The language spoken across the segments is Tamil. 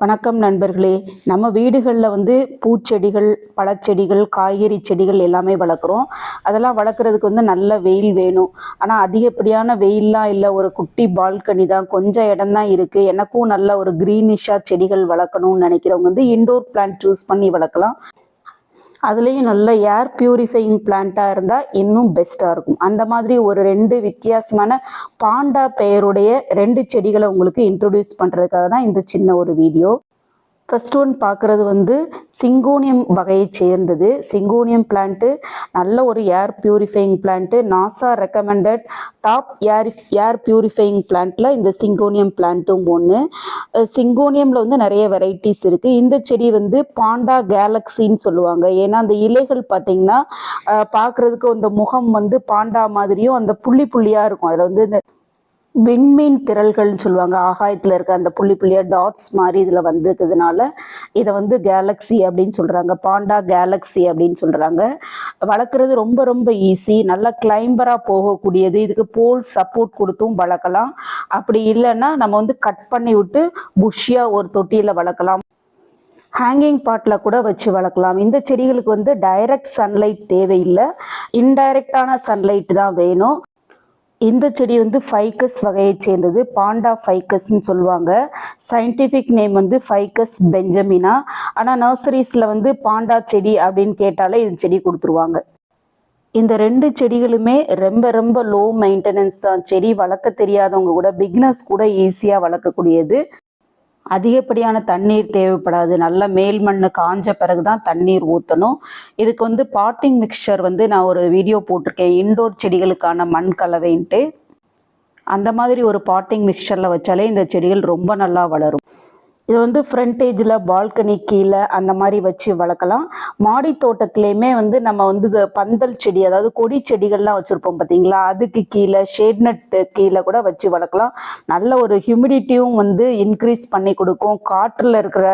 வணக்கம் நண்பர்களே. நம்ம வீடுகளில் வந்து பூச்செடிகள் பழச்செடிகள் காய்கறி செடிகள் எல்லாமே வளர்க்குறோம். அதெல்லாம் வளர்க்குறதுக்கு வந்து நல்ல வெயில் வேணும். ஆனால் அதிகப்படியான வெயில்லாம் இல்லை. ஒரு குட்டி பால்கனி தான். கொஞ்சம் இடம் தான் இருக்குது எனக்கும் நல்ல ஒரு க்ரீனிஷாக செடிகள் வளர்க்கணும்னு நினைக்கிறவங்க வந்து இன்டோர் பிளான்ட் சூஸ் பண்ணி வளர்க்கலாம். அதுலேயும் நல்ல ஏர் பியூரிஃபையிங் பிளான்ட்டாக இருந்தால் இன்னும் பெஸ்ட்டாக இருக்கும். அந்த மாதிரி ஒரு ரெண்டு வித்தியாசமான பாண்டா பெயருடைய ரெண்டு செடிகளை உங்களுக்கு இன்ட்ரொடியூஸ் பண்ணுறதுக்காக தான் இந்த சின்ன ஒரு வீடியோ ஃபர்ஸ்ட் ஒன் பார்க்குறது வந்து சிங்கோனியம் வகையை சேர்ந்தது. சிங்கோனியம் பிளான்ட்டு நல்ல ஒரு air purifying plant NASA recommended top air air purifying பிளான்ட்டில் இந்த சிங்கோனியம் பிளான்ட்டும் ஒன்று சிங்கோனியமில் வந்து நிறைய வெரைட்டிஸ் இருக்குது இந்த செடி வந்து பாண்டா கேலக்ஸின்னு சொல்லுவாங்க. ஏன்னா அந்த இலைகள் பார்த்திங்கன்னா பார்க்குறதுக்கு அந்த முகம் வந்து பாண்டா மாதிரியும் அந்த புள்ளி புள்ளியாக இருக்கும். அதில் வந்து இந்த விண்மீன் திரள்கள்னு சொல்லுவாங்க. ஆகாயத்தில் இருக்க அந்த புள்ளி புள்ளியாக டாட்ஸ் மாதிரி இதில் வந்திருக்கிறதுனால இதை வந்து கேலக்ஸி அப்படின்னு சொல்கிறாங்க பாண்டா கேலக்ஸி அப்படின்னு சொல்கிறாங்க வளர்க்குறது ரொம்ப ரொம்ப ஈஸி நல்லா கிளைம்பராக போகக்கூடியது. இதுக்கு போல் சப்போர்ட் கொடுத்தும் வளர்க்கலாம். அப்படி இல்லைன்னா நம்ம வந்து கட் பண்ணி விட்டு புஷ்ஷியாக ஒரு தொட்டியில் வளர்க்கலாம். ஹேங்கிங் பாட்டில் கூட வச்சு வளர்க்கலாம். இந்த செடிகளுக்கு வந்து டைரக்ட் சன்லைட் தேவையில்லை. இன்டைரக்டான சன்லைட் தான் வேணும். இந்த செடி வந்து ஃபைக்கஸ் வகையை சேர்ந்தது பாண்டா ஃபைக்கஸ்ன்னு சொல்லுவாங்க. சயின்டிஃபிக் நேம் வந்து ஃபைக்கஸ் பெஞ்சமினா ஆனால் நர்சரிஸில் வந்து பாண்டா செடி அப்படின்னு கேட்டாலே இது செடி கொடுத்துருவாங்க. இந்த ரெண்டு செடிகளுமே ரொம்ப ரொம்ப லோ மெயின்டெனன்ஸ் தான். செடி வளர்க்க தெரியாதவங்க கூட பிக்னஸ் கூட ஈஸியாக வளர்க்கக்கூடியது. அதிகப்படியான தண்ணீர் தேவைப்படாது. நல்ல மேல் மண் காஞ்ச பிறகு தான் தண்ணீர் ஊற்றணும் இதுக்கு வந்து பாட்டிங் மிக்சர் வந்து நான் ஒரு வீடியோ போட்டிருக்கேன். இன்டோர் செடிகளுக்கான மண் கலவைன்ட்டு. அந்த மாதிரி ஒரு பாட்டிங் மிக்சரில் வச்சாலே இந்த செடிகள் ரொம்ப நல்லா வளரும். இது வந்து ஃப்ரண்டேஜில் பால்கனி கீழே அந்த மாதிரி வச்சு வளர்க்கலாம். மாடி தோட்டத்துலேயுமே வந்து நம்ம வந்து பந்தல் செடி அதாவது கொடி செடிகள்லாம் வச்சுருப்போம் பார்த்தீங்களா அதுக்கு கீழே ஷேட் நட்டு கீழே கூட வச்சு வளர்க்கலாம். நல்ல ஒரு ஹியூமிடிட்டியும் வந்து இன்க்ரீஸ் பண்ணி கொடுக்கும். காற்றில் இருக்கிற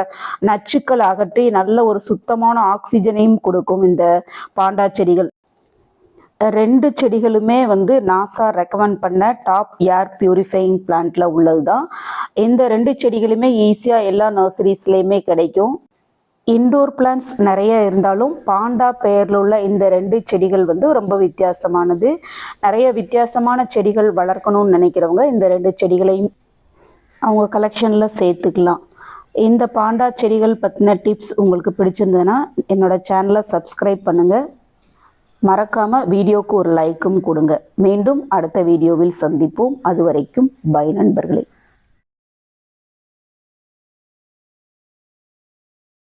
நச்சுக்கள் அகற்றி நல்ல ஒரு சுத்தமான ஆக்சிஜனையும் கொடுக்கும் இந்த பாண்டா செடிகள். ரெண்டு செடிகளுமே வந்து நாசா ரெக்கமெண்ட் பண்ண டாப் ஏர் பியூரிஃபையிங் பிளான்ட்டில் உள்ளது தான் இந்த ரெண்டு செடிகளுமே ஈஸியாக எல்லா நர்சரிஸ்லேயுமே கிடைக்கும். இன்டோர் பிளான்ஸ் நிறைய இருந்தாலும் பாண்டா பெயரில் உள்ள இந்த ரெண்டு செடிகள் வந்து ரொம்ப வித்தியாசமானது. நிறைய வித்தியாசமான செடிகள் வளர்க்கணும்னு நினைக்கிறவங்க இந்த ரெண்டு செடிகளையும் அவங்க கலெக்ஷனில் சேர்த்துக்கலாம். இந்த பாண்டா செடிகள் பற்றின டிப்ஸ் உங்களுக்கு பிடிச்சிருந்ததுன்னா என்னோட சேனலை சப்ஸ்கிரைப் பண்ணுங்கள் மறக்காமல் வீடியோவுக்கு ஒரு லைக்கும் கொடுங்க. மீண்டும் அடுத்த வீடியோவில் சந்திப்போம். அது வரைக்கும் பை நண்பர்களே.